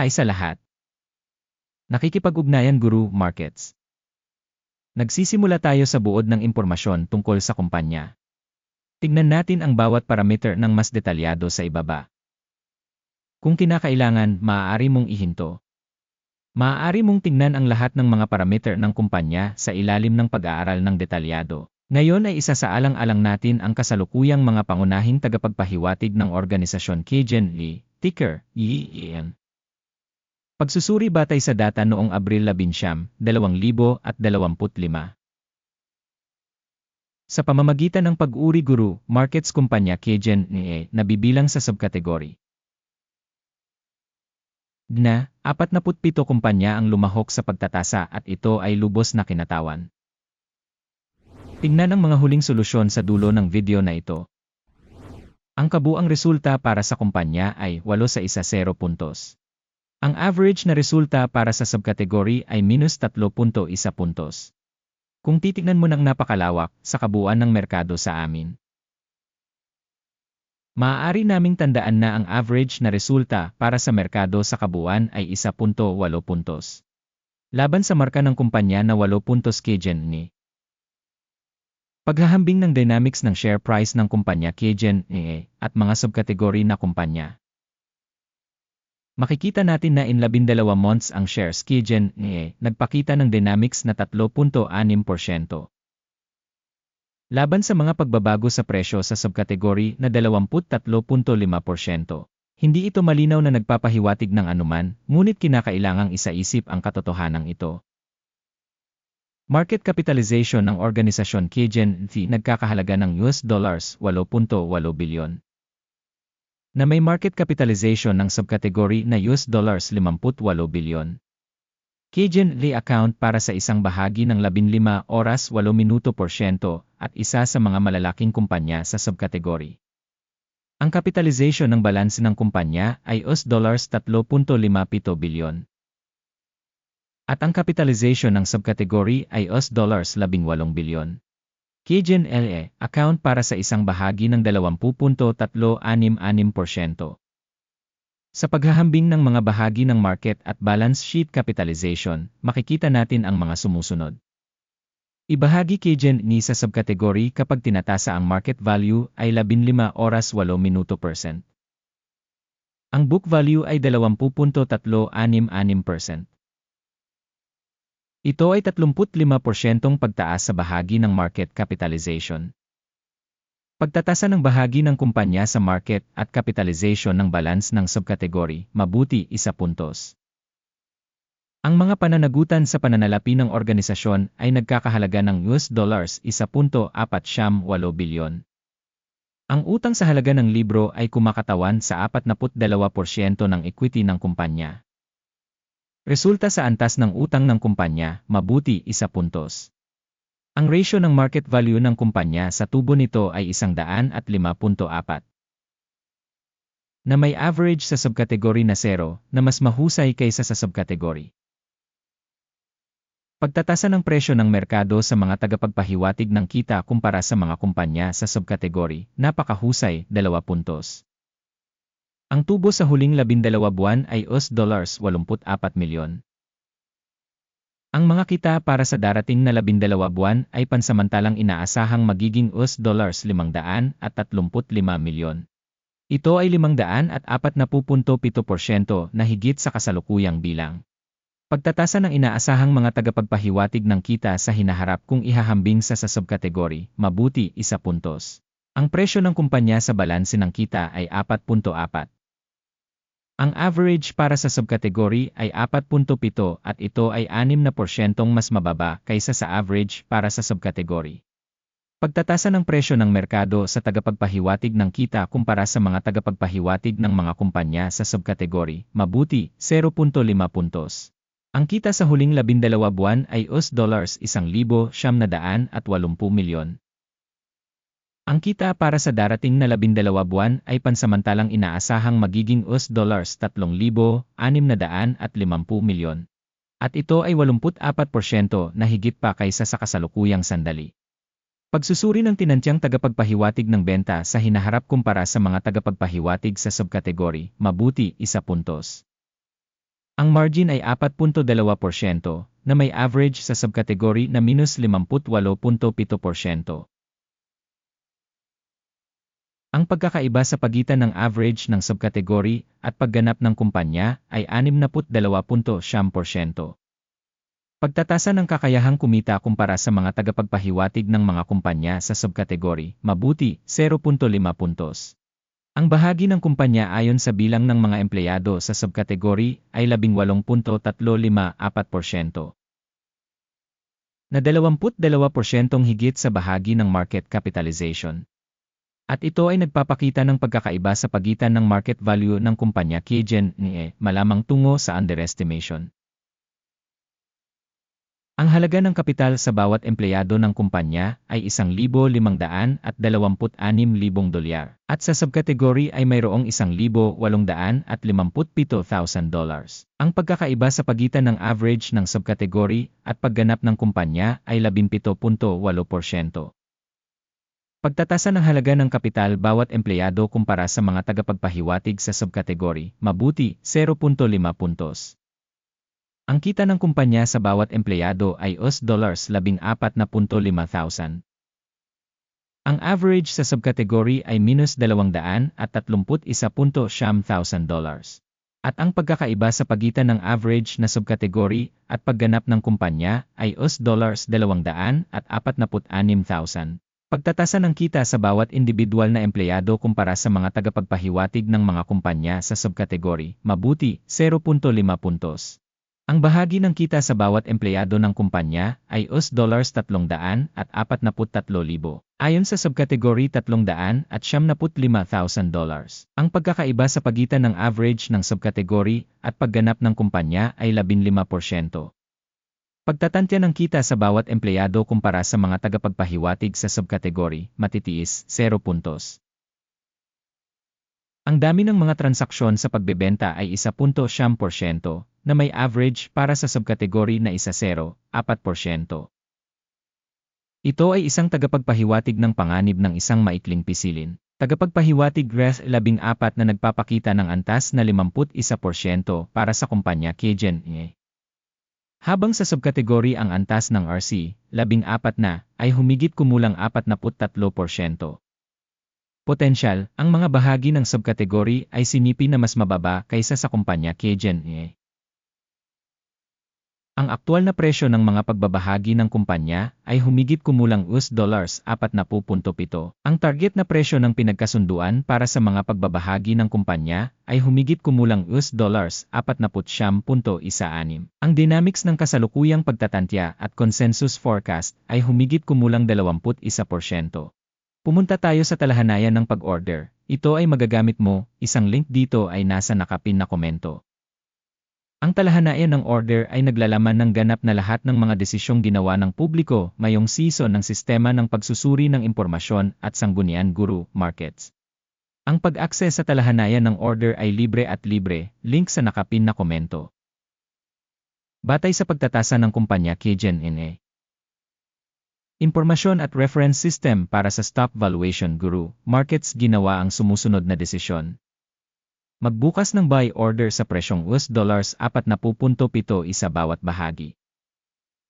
Hi sa lahat. Nakikipag-ugnayan Guru Markets. Nagsisimula tayo sa buod ng impormasyon tungkol sa kumpanya. Tignan natin ang bawat parameter ng mas detalyado sa ibaba. Kung kinakailangan, maaari mong ihinto. Maaari mong tingnan ang lahat ng mga parameter ng kumpanya sa ilalim ng pag-aaral ng detalyado. Ngayon ay isa sa alang-alang natin ang kasalukuyang mga pangunahing tagapagpahiwatig ng organisasyon Kijen Lee, ticker, YEN. Pagsusuri batay sa data noong Abril 11, 2025. Sa pamamagitan ng pag-uri guru, markets kumpanya Kijen Lee na bibilang sa subkategory. Na, 47 kumpanya ang lumahok sa pagtatasa at ito ay lubos na kinatawan. Tingnan ang mga huling solusyon sa dulo ng video na ito. Ang kabuang resulta para sa kumpanya ay 8 sa 1 0 puntos. Ang average na resulta para sa subkategory ay minus 3.1 puntos. Kung titignan mo ng napakalawak sa kabuuan ng merkado sa amin, Maaari naming tandaan na ang average na resulta para sa merkado sa kabuuan ay 1.8 puntos. Laban sa marka ng kumpanya na 8 puntos Kgen ni. Paghahambing ng dynamics ng share price ng kumpanya Kgen ni at mga subkategory na kumpanya. Makikita natin na in 12 months ang shares Kgen ni nagpakita ng dynamics na 3.6%. Laban sa mga pagbabago sa presyo sa subkategory na 23.5%. Hindi ito malinaw na nagpapahiwatig ng anuman, ngunit kinakailangang isaisip ang katotohanan ito. Market capitalization ng organisasyon Kijen V nagkakahalaga ng US dollars 8.8 bilyon. Na may market capitalization ng subkategory na US dollars 58 bilyon. Cajun Lee account para sa isang bahagi ng 15 oras 8 minuto porsyento at isa sa mga malalaking kumpanya sa subkategory. Ang capitalization ng balanse ng kumpanya ay US dollars 3.57 bilyon. At ang capitalization ng subkategory ay US dollars 18 bilyon. Cajun LE account para sa isang bahagi ng 20.366%. Sa paghahambing ng mga bahagi ng market at balance sheet capitalization, makikita natin ang mga sumusunod. Ibahagi kay Jen ni sa subkategory kapag tinatasa ang market value ay 15 oras 8 minuto percent. Ang book value ay 20.366%. Ito ay 35% pagtaas sa bahagi ng market capitalization. Pagtatasa ng bahagi ng kumpanya sa market at capitalization ng balance ng subkategory, mabuti isa puntos. Ang mga pananagutan sa pananalapi ng organisasyon ay nagkakahalaga ng US dollars 1.48 bilyon. Ang utang sa halaga ng libro ay kumakatawan sa 42% ng equity ng kumpanya. Resulta sa antas ng utang ng kumpanya, mabuti isa puntos. Ang ratio ng market value ng kumpanya sa tubo nito ay 105.4 na may average sa subkategory na 0 na mas mahusay kaysa sa subkategory. Pagtatasa ng presyo ng merkado sa mga tagapagpahiwatig ng kita kumpara sa mga kumpanya sa subkategory, napakahusay, 2 puntos. Ang tubo sa huling 12 buwan ay US dollars 84 milyon. Ang mga kita para sa darating na labindalawa buwan ay pansamantalang inaasahang magiging US dollars 500 at 35 milyon. Ito ay 500 at 4.7% na higit sa kasalukuyang bilang. Pagtatasa ng inaasahang mga tagapagpahiwatig ng kita sa hinaharap kung ihahambing sa sa subkategory, mabuti isa puntos. Ang presyo ng kumpanya sa balanse ng kita ay 4.4. Ang average para sa subkategory ay 4.7 at ito ay 6 na porsyentong mas mababa kaysa sa average para sa subkategory. Pagtatasa ng presyo ng merkado sa tagapagpahiwatig ng kita kumpara sa mga tagapagpahiwatig ng mga kumpanya sa subkategory, mabuti, 0.5 puntos. Ang kita sa huling 12 buwan ay US dollars 1,780 milyon. Ang kita para sa darating na labindalawa buwan ay pansamantalang inaasahang magiging US dollars 3,650 milyon. At ito ay 84% na higit pa kaysa sa kasalukuyang sandali. Pagsusuri ng tinantyang tagapagpahiwatig ng benta sa hinaharap kumpara sa mga tagapagpahiwatig sa subkategory, mabuti isa puntos. Ang margin ay 4.2% na may average sa subkategory na minus 58.7%. Ang pagkakaiba sa pagitan ng average ng subkategory at pagganap ng kumpanya ay 62.7%. Pagtatasa ng kakayahang kumita kumpara sa mga tagapagpahiwatig ng mga kumpanya sa subkategory, mabuti, 0.5 puntos. Ang bahagi ng kumpanya ayon sa bilang ng mga empleyado sa subkategory ay 18.354%. Na 22% higit sa bahagi ng market capitalization. At ito ay nagpapakita ng pagkakaiba sa pagitan ng market value ng kumpanya Kijen ni E, malamang tungo sa underestimation. Ang halaga ng kapital sa bawat empleyado ng kumpanya ay 1,526,000 dolyar, at sa subkategory ay mayroong 1,857,000 dollars. Ang pagkakaiba sa pagitan ng average ng subkategory at pagganap ng kumpanya ay 17.8%. Pagtatasa ng halaga ng kapital bawat empleyado kumpara sa mga tagapagpahiwatig sa subkategory, mabuti, 0.5 puntos. Ang kita ng kumpanya sa bawat empleyado ay US dollars 14.5 thousand. Ang average sa subkategory ay minus 231.1 thousand dollars. At ang pagkakaiba sa pagitan ng average na subkategory at pagganap ng kumpanya ay US dollars 246,000. Pagtatasa ng kita sa bawat individual na empleyado kumpara sa mga tagapagpahiwatig ng mga kumpanya sa subkategory, mabuti, 0.5 puntos. Ang bahagi ng kita sa bawat empleyado ng kumpanya ay US dollars 300 at 43,000. Ayon sa subkategory 300 at 75,000 dollars. Ang pagkakaiba sa pagitan ng average ng subkategory at pagganap ng kumpanya ay 15%. Pagtatantya ng kita sa bawat empleyado kumpara sa mga tagapagpahiwatig sa subkategory, matitiis, 0 puntos. Ang dami ng mga transaksyon sa pagbebenta ay 1.7% na may average para sa subkategory na isa 0, 4%. Ito ay isang tagapagpahiwatig ng panganib ng isang maikling pisilin. Tagapagpahiwatig RES 14 na nagpapakita ng antas na 51% para sa kumpanya Nye. Habang sa subkategory ang antas ng RC, 14 na, ay humigit kumulang 43%. Potensyal, ang mga bahagi ng subkategory ay sinipi na mas mababa kaysa sa kumpanya E. Ang aktual na presyo ng mga pagbabahagi ng kumpanya ay humigit kumulang US dollars 40.7. Ang target na presyo ng pinagkasunduan para sa mga pagbabahagi ng kumpanya ay humigit kumulang US dollars 40.16. Ang dynamics ng kasalukuyang pagtatantya at consensus forecast ay humigit kumulang 21%. Pumunta tayo sa talahanayan ng pag-order. Ito ay magagamit mo, isang link dito ay nasa nakapin na komento. Ang talahanayan ng order ay naglalaman ng ganap na lahat ng mga desisyong ginawa ng publiko mayong season ng sistema ng pagsusuri ng impormasyon at sanggunian guru markets. Ang pag-access sa talahanayan ng order ay libre at libre, link sa nakapin na komento. Batay sa pagtatasa ng kumpanya Kijen NA. Impormasyon at reference system para sa stock valuation guru, markets ginawa ang sumusunod na desisyon. Magbukas ng buy order sa presyong US dollars 4.7 isa bawat bahagi.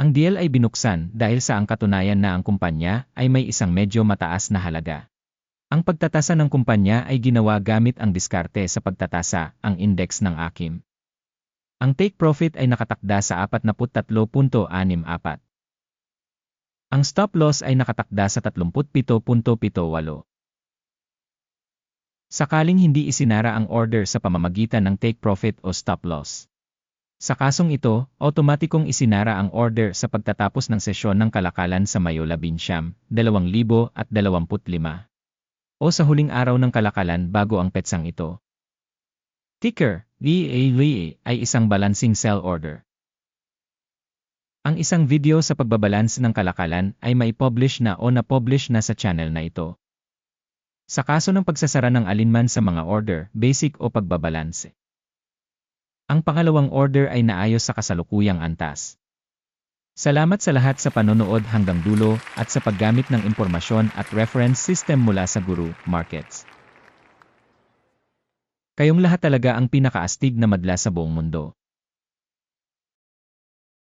Ang deal ay binuksan dahil sa ang katunayan na ang kumpanya ay may isang medyo mataas na halaga. Ang pagtatasa ng kumpanya ay ginawa gamit ang diskarte sa pagtatasa, ang index ng AKIM. Ang take profit ay nakatakda sa 43.64. Ang stop loss ay nakatakda sa 37.78. Sakaling hindi isinara ang order sa pamamagitan ng take profit o stop loss. Sa kasong ito, automatikong isinara ang order sa pagtatapos ng sesyon ng kalakalan sa Mayo 11, 2025 o sa huling araw ng kalakalan bago ang petsang ito. Ticker, DA ay isang balancing sell order. Ang isang video sa pagbabalance ng kalakalan ay maipublish na o na-publish na sa channel na ito. Sa kaso ng pagsasara ng alinman sa mga order, basic o pagbabalanse. Ang pangalawang order ay naayos sa kasalukuyang antas. Salamat sa lahat sa panonood hanggang dulo at sa paggamit ng impormasyon at reference system mula sa Guru Markets. Kayong lahat talaga ang pinakaastig na madla sa buong mundo.